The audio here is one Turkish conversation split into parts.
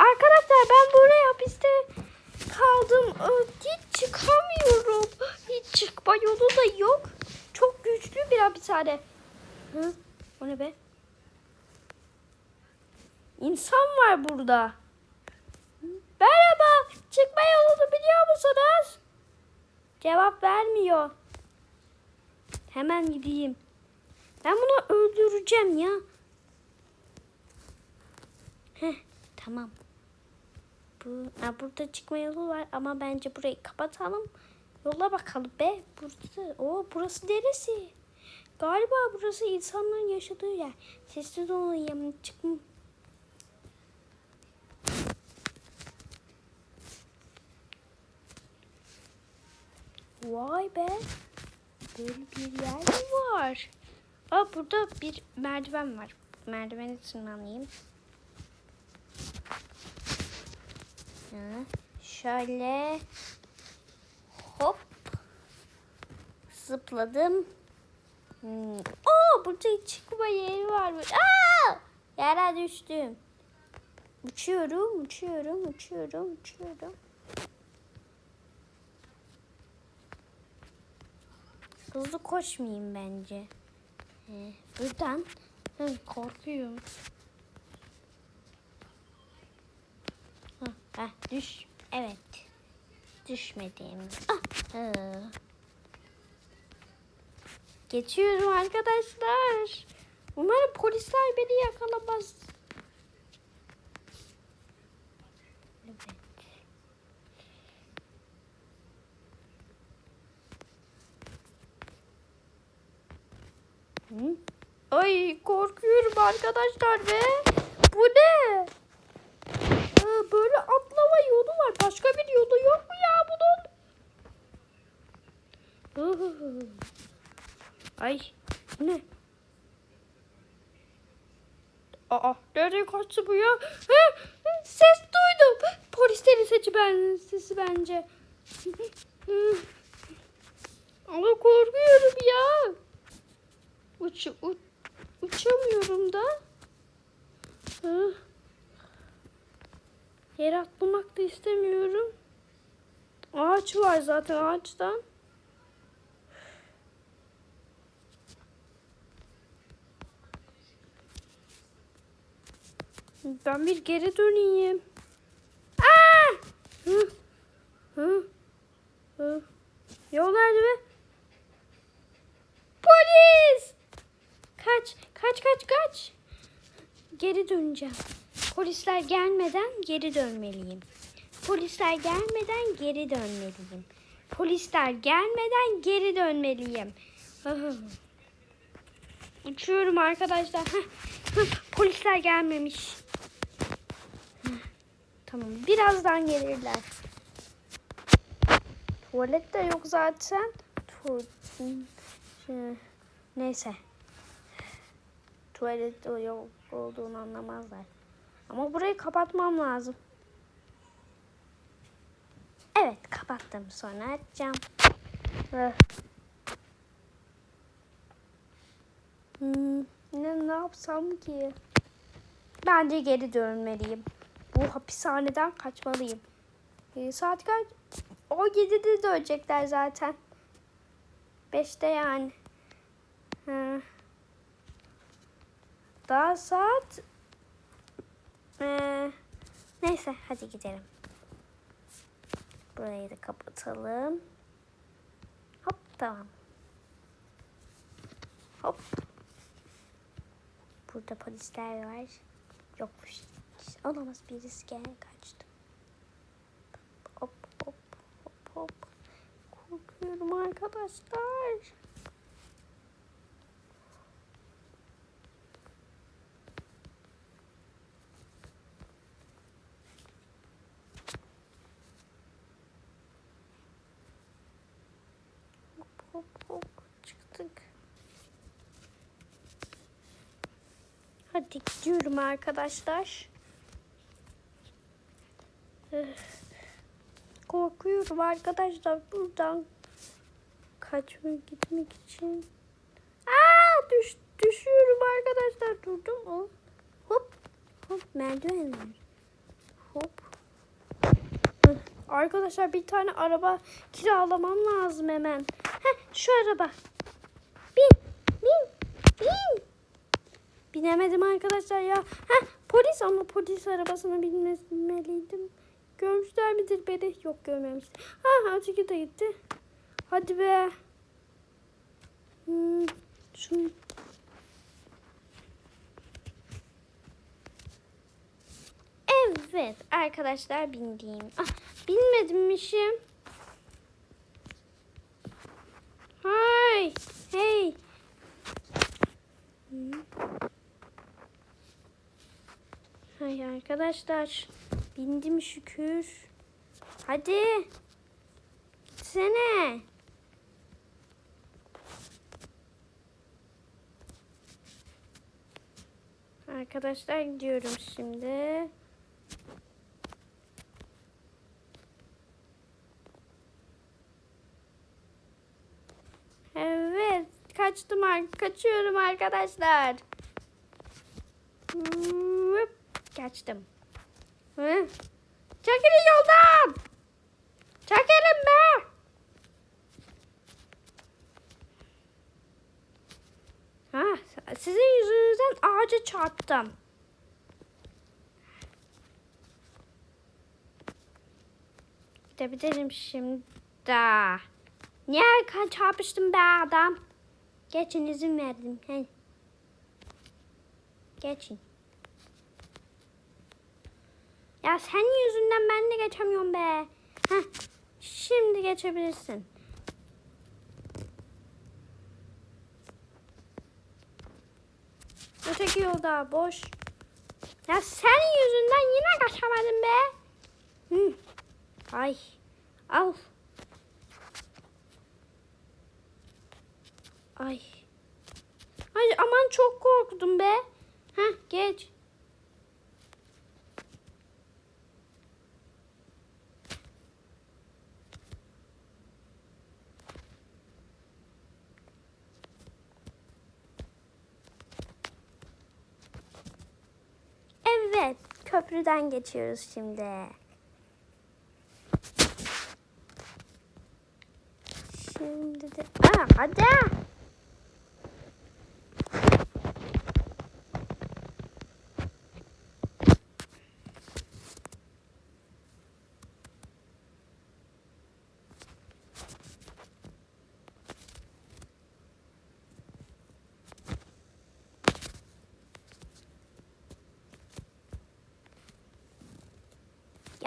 Arkadaşlar ben buraya hapiste kaldım. Ee, Hiç çıkamıyorum. Hiç çıkma yolu da yok. Çok güçlü bir hapishane. Hı? O ne be? İnsan var burada. Merhaba. Çıkma yolunu biliyor musunuz? Cevap vermiyor. Hemen gideyim. Ben bunu öldüreceğim ya. Heh, tamam. Bu, ha, burada çıkma yolu var ama bence burayı kapatalım. Yola bakalım be. Burada, o burası neresi? Galiba burası insanların yaşadığı yer. Sessiz olayım. Çıkma. Vay be. Böyle bir yer mi var? Aa burada bir merdiven var. Merdiveni tırmanayım. Ha, şöyle hop zıpladım. Hmm. Oo burada çıkma yeri var. Aa! Yere düştüm. Uçuyorum, uçuyorum, uçuyorum, uçuyorum. Hızlı koşmayayım bence. Ee, buradan korkuyorum. Ah, düş. Evet. Düşmedim. Ah. Geçiyorum arkadaşlar. Umarım polisler beni yakalamaz. Evet. Hı? Ay korkuyorum arkadaşlar be. Bu ne? Aa, böyle atlama yolu var. Başka bir yolu yok mu ya bunun? Hı. Ay bu ne? Aa nereye kaçtı bu ya? Hı, ses duydum. Polislerin sesi ben sesi bence. Ama korkuyorum ya. Uç, uç, uçamıyorum da. Yer atlamak da istemiyorum. Ağaç var zaten ağaçtan. Ben bir geri döneyim. Aa! Hı. Hı. Hı. Yol nerede? Polis! Kaç, kaç, kaç, kaç. Geri döneceğim. Polisler gelmeden geri dönmeliyim. Polisler gelmeden geri dönmeliyim. Polisler gelmeden geri dönmeliyim. Uçuyorum arkadaşlar. Polisler gelmemiş. Tamam. Birazdan gelirler. Tuvalet de yok zaten. Tu Şey, Neyse. Tuvalet de yok olduğunu anlamazlar. Ama burayı kapatmam lazım. Evet kapattım. Sonra açacağım. Hmm, ne, ne yapsam ki? Bence geri dönmeliyim. Bu hapishaneden kaçmalıyım. Ee, saat kaç? O 7'de dönecekler zaten. 5'te yani. Ha. Daha saat ee, neyse hadi gidelim. Burayı da kapatalım. Hop tamam. Hop. Burada polisler var. Yokmuş. Olamaz birisi gel kaçtı. Hop hop hop hop. Korkuyorum arkadaşlar. Hop hop çıktık. Hadi gidiyorum arkadaşlar. Korkuyorum arkadaşlar buradan kaçmak gitmek için. Aa düş, düşüyorum arkadaşlar durdum mu? Hop hop merdiven. Hop. Arkadaşlar bir tane araba kiralamam lazım hemen. Heh, şu araba. Bin, bin, bin. Binemedim arkadaşlar ya. Heh, polis ama polis arabasına binmeliydim. Görmüşler midir beni? Yok görmemişler. Ha öteki de gitti. Hadi be. Hmm, şunu Evet arkadaşlar bindiğim. Ah, binmedimmişim. Hay. Hey. Hay arkadaşlar. Bindim şükür. Hadi. Gitsene. Arkadaşlar gidiyorum şimdi. Evet, kaçtım kaçıyorum arkadaşlar. Kaçtım. Hı? Çekilin yoldan. Çekilin be. Ha, sizin yüzünüzden ağaca çarptım. Gidebilirim şimdi. Niye çarpıştım be adam? Geçin izin verdim. Hey. Geçin. Ya senin yüzünden ben de geçemiyorum be. Heh. Şimdi geçebilirsin. Öteki yolda boş. Ya senin yüzünden yine kaçamadım be. Hı. Ay. Al. Ay. Ay aman çok korktum be. Heh geç. Evet, köprüden geçiyoruz şimdi. Şimdi de... Aa, hadi.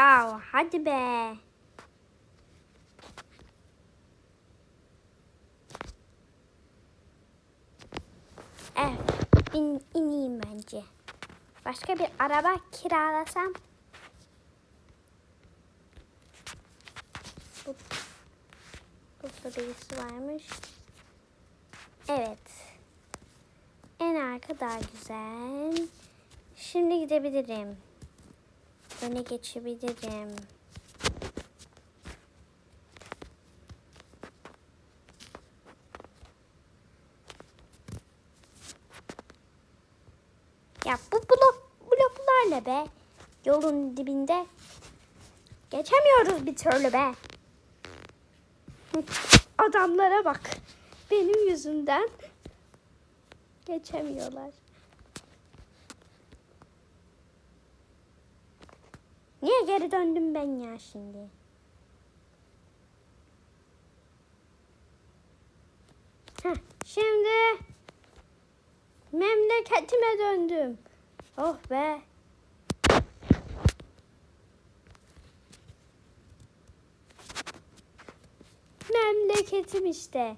Ya hadi be. Evet, in, ineyim bence. Başka bir araba kiralasam. Bu, burada birisi varmış. Evet. En arka daha güzel. Şimdi gidebilirim. Öne geçebilirim. Ya bu blok bloklar ne be? Yolun dibinde. Geçemiyoruz bir türlü be. Adamlara bak. Benim yüzümden geçemiyorlar. Niye geri döndüm ben ya şimdi? Heh, şimdi memleketime döndüm. Oh be. Memleketim işte.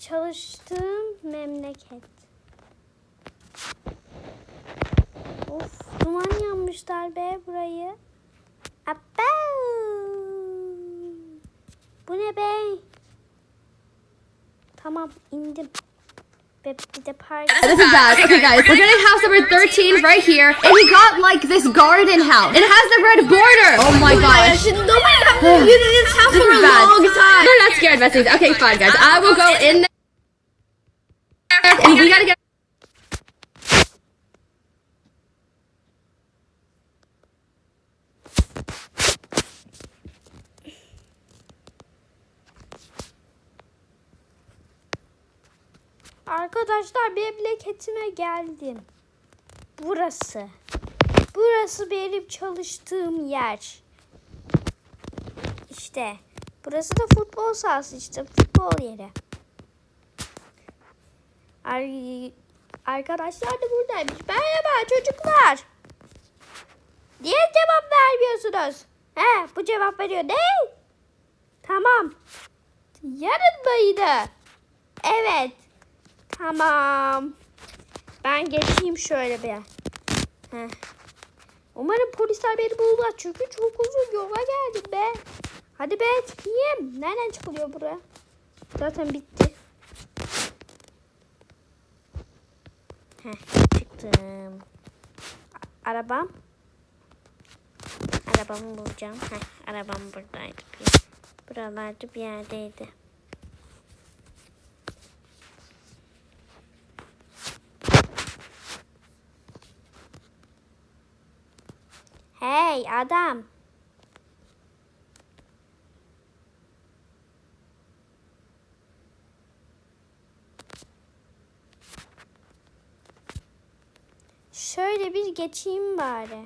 Çalıştığım memleket. Of duman yanmışlar be burayı. Abba! Bu ne be? Tamam indim. Ve bir de park. This is bad. Okay, guys, we're getting house number 13 right here. And we got like this garden house. It has the red border. Oh my oh gosh. Nobody have been in this house This for is a bad. long time. They're not scared, Bessie. Okay, fine, guys. I will go in there. And we gotta get. Arkadaşlar memleketime geldim. Burası. Burası benim çalıştığım yer. İşte. Burası da futbol sahası işte. Futbol yeri. Ar- Arkadaşlar da buradaymış. Merhaba çocuklar. Niye cevap vermiyorsunuz? He bu cevap veriyor. Ne? Tamam. Yarın mıydı? Evet. Tamam. Ben geçeyim şöyle bir. Heh. Umarım polisler beni bulmaz çünkü çok uzun yola geldim be. Hadi be çıkayım. Nereden çıkılıyor buraya? Zaten bitti. Heh, çıktım. A- arabam. Arabamı bulacağım. Heh, arabam buradaydı. Buralarda bir yerdeydi. Hey adam. Şöyle bir geçeyim bari.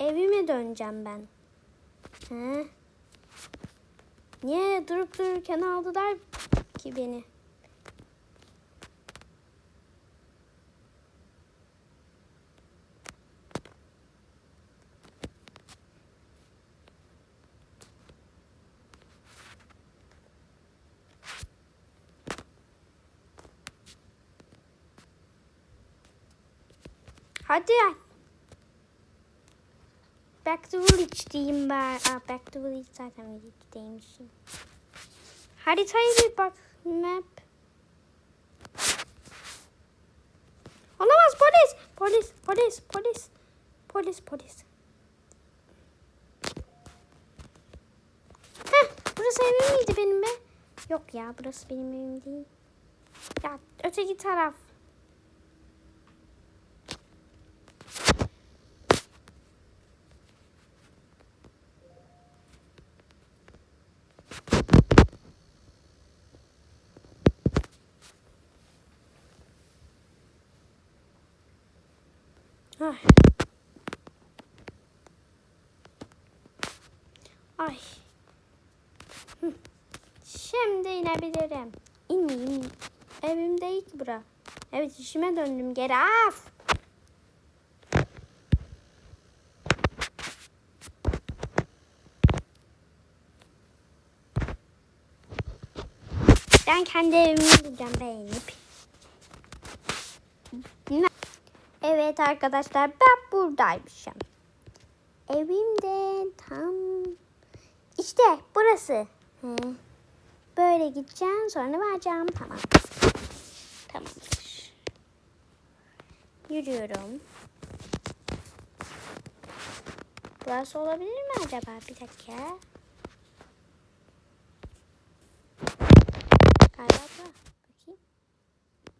Evime döneceğim ben. He? Niye durup dururken aldılar ki beni? Hadi. Back to Village diyeyim ben. Aa, back to Village zaten Village'deymişim. Haritaya bir bak. Map. Olamaz polis. Polis, polis, polis. Polis, polis. Heh, burası evim miydi benim be? Yok ya, burası benim evim değil. Ya öteki taraf. Ay. Ay. Şimdi inebilirim. İneyim. Evim değil bura. Evet işime döndüm geri. Af. Ben kendi evimi bulacağım beğenip. Evet arkadaşlar ben buradaymışım. Evimde tam işte burası. Hı. Böyle gideceğim sonra varacağım tamam. Tamamdır. Yürüyorum. Burası olabilir mi acaba? Bir dakika. Galiba. Bakayım.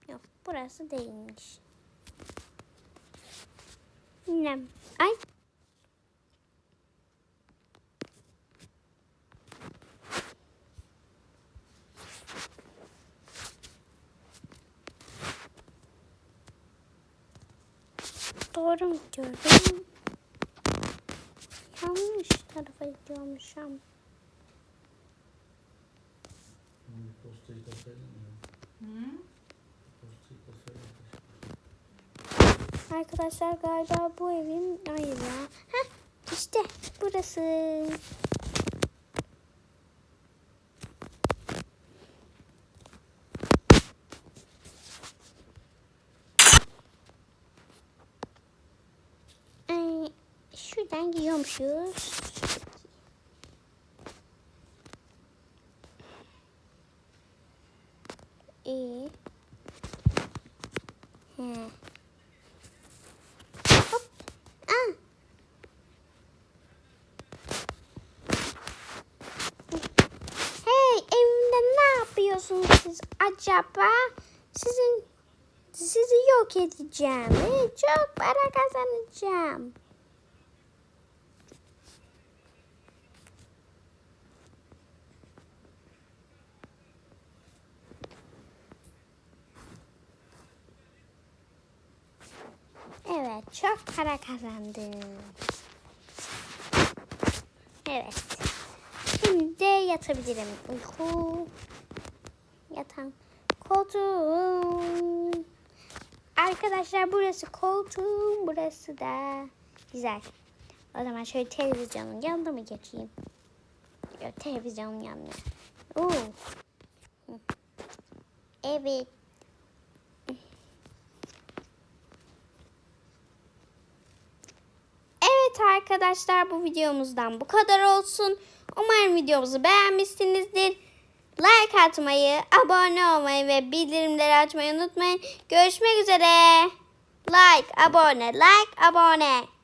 Yok burası değilmiş. Nem. Ay. Doğru mu gidiyorum? Yanlış tarafa gidiyormuşum. Postayı tasaydın ya. Postayı Arkadaşlar galiba bu evin hayır ya. Heh, işte burası. Ay, şuradan giyiyormuşuz. İyi. acaba sizin sizi yok edeceğim. Çok para kazanacağım. Evet, çok para kazandım. Evet. Şimdi yatabilirim. Uyku. Koltuğum. Arkadaşlar burası koltuğum. Burası da güzel. O zaman şöyle televizyonun yanında mı geçeyim? Yok televizyonun yanına. Oo. Evet. Evet arkadaşlar bu videomuzdan bu kadar olsun. Umarım videomuzu beğenmişsinizdir. Like atmayı, abone olmayı ve bildirimleri açmayı unutmayın. Görüşmek üzere. Like, abone, like, abone.